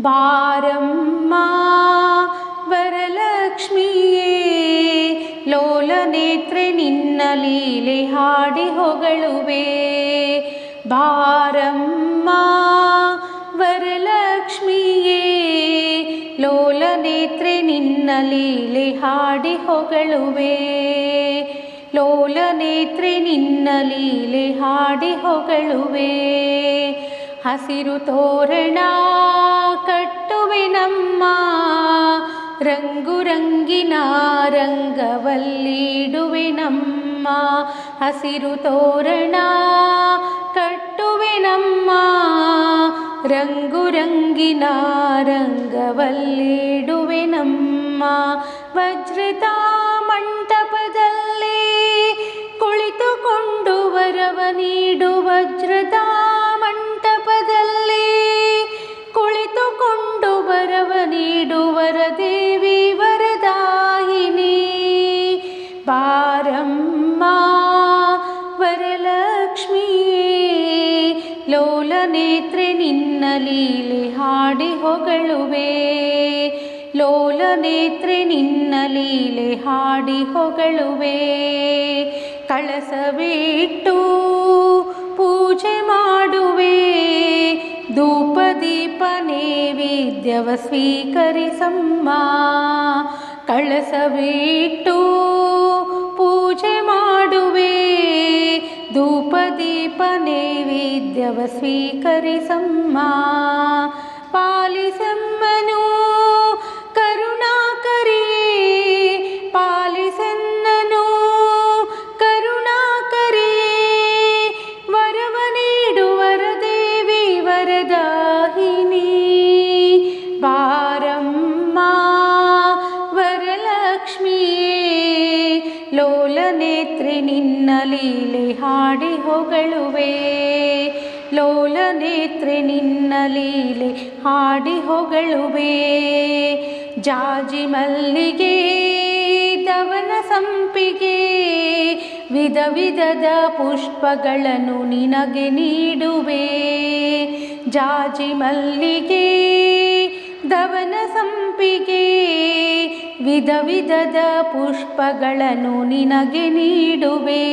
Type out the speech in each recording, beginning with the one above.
ಬಾರಮ್ಮ, ವರಲಕ್ಷ್ಮಿಯೇ ಲೋಲನೇತ್ರೆ ನಿನ್ನ ಲೀಲೆ ಹಾಡಿ ಹೊಗಳುವೆ. ಬಾರಮ್ಮ, ವರಲಕ್ಷ್ಮಿಯೇ ಲೋಲನೇತ್ರೆ ನಿನ್ನ ಲೀಲೆ ಹಾಡಿ ಹೊಗಳುವೆ. ಲೋಲನೇತ್ರೆ ನಿನ್ನ ಲೀಲೆ ಹಾಡಿ ಹೊಗಳುವೆ. ಹಸಿರು ತೋರಣ ಕಟ್ಟುವೆ ನಮ್ಮ ರಂಗು ರಂಗಿನ ರಂಗವಲ್ಲಿಡುವೆ ನಮ್ಮ ಹಸಿರು ತೋರಣ ಕಟ್ಟುವೆ ನಮ್ಮ ರಂಗು ರಂಗಿನ ರಂಗವಲ್ಲಿಡುವೆ ನಮ್ಮ ವಜ್ರದ ಲೋಲನೇತ್ರೆ ನಿನ್ನ ಲೀಲೆ ಹಾಡಿ ಹೊಗಳುವೆ. ಲೋಲನೇತ್ರೆ ನಿನ್ನ ಲೀಲೆ ಹಾಡಿ ಹೊಗಳುವೆ. ಕಳಸವಿಟ್ಟು ಪೂಜೆ ಮಾಡುವೆ. ಧೂಪ ದೀಪ ನೈವೇದ್ಯವ ಸ್ವೀಕರಿಸಮ್ಮ. ಕಳಸವಿಟ್ಟು ಪೂಜೆ ಮಾಡುವೆ. दुपदीप नैवेद्यवस्वीकरिषम् मा ಲೋಲನೇತ್ರೆ ನಿನ್ನ ಲೀಲೆ ಹಾಡಿ ಹೊಗಳುವೆ. ಲೋಲನೇತ್ರೆ ನಿನ್ನ ಲೀಲೆ ಹಾಡಿ ಹೊಗಳುವೆ. ಜಾಜಿ ಮಲ್ಲಿಗೆ ದವನ ಸಂಪಿಗೆ, ವಿಧ ವಿಧದ ಪುಷ್ಪಗಳನ್ನು ನಿನಗೆ ನೀಡುವೆ. ಜಾಜಿ ಮಲ್ಲಿಗೆ ದವನ ಸಂಪಿಗೆ ವಿಧ ವಿಧದ ಪುಷ್ಪಗಳನ್ನು ನಿನಗೆ ನೀಡುವೆ.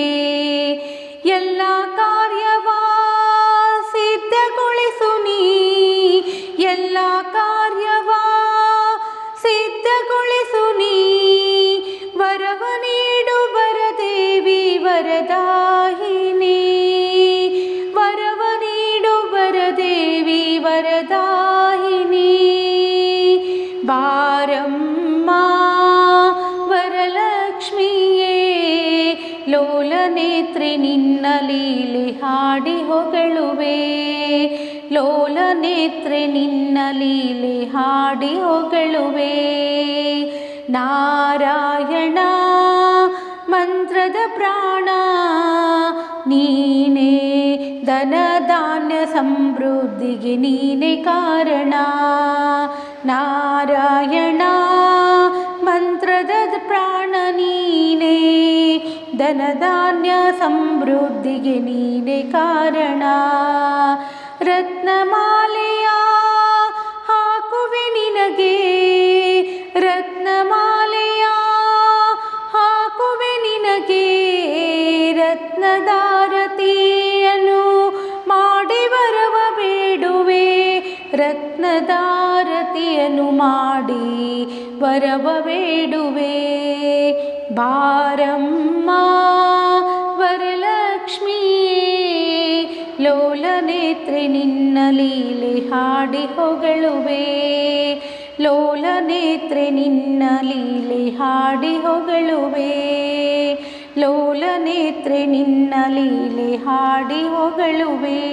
ಎಲ್ಲ ಕಾರ್ಯವ ಸಿದ್ಧಗೊಳಿಸು ನೀ. ಎಲ್ಲ ಕಾರ್ಯವ ಸಿದ್ಧಗೊಳಿಸು ನೀ. ವರವ ನೀಡು ವರದೇವಿ ವರದಾಹಿನಿ ಲೋಲನೇತ್ರೆ ನಿನ್ನ ಲೀಲೆ ಹಾಡಿ ಹೊಗಳುವೆ. ಲೋಲನೇತ್ರೆ ನಿನ್ನ ಲೀಲೆ ಹಾಡಿ ಹೊಗಳುವೆ. ನಾರಾಯಣ, ಮಂತ್ರದ ಪ್ರಾಣ, ನೀನೇ ಧನ ಧಾನ್ಯ ಸಮೃದ್ಧಿಗೆ ನೀನೇ ಕಾರಣ. ನಾರಾಯಣ ಧನ ಧಾನ್ಯ ಸಮೃದ್ಧಿಗೆ ನೀನೇ ಕಾರಣ. ರತ್ನಮಾಲೆಯ ಹಾಕುವೆ ನಿನಗೆ, ರತ್ನಮಾಲೆಯ ಹಾಕುವೆ ನಿನಗೆ ರತ್ನದಾರತಿಯನ್ನು ಮಾಡಿ ಬರವ ಬೇಡುವೆ. ರತ್ನದಾರತಿಯನು ಮಾಡಿ ಬರವ ಬೇಡುವೆ. ಬಾರಮ್ಮ ಲೋಲ ಲೋಲನೇತ್ರೆ ನಿನ್ನ ಲೀಲೆ ಹಾಡಿ ಹೊಗಳುವೆ. ಲೋಲನೇತ್ರೆ ನಿನ್ನ ಲೀಲೆ ಹಾಡಿ ಹೊಗಳುವೆ. ಲೋಲನೇತ್ರೆ ನಿನ್ನ ಲೀಲೆ ಹಾಡಿ ಹೊಗಳುವೆ.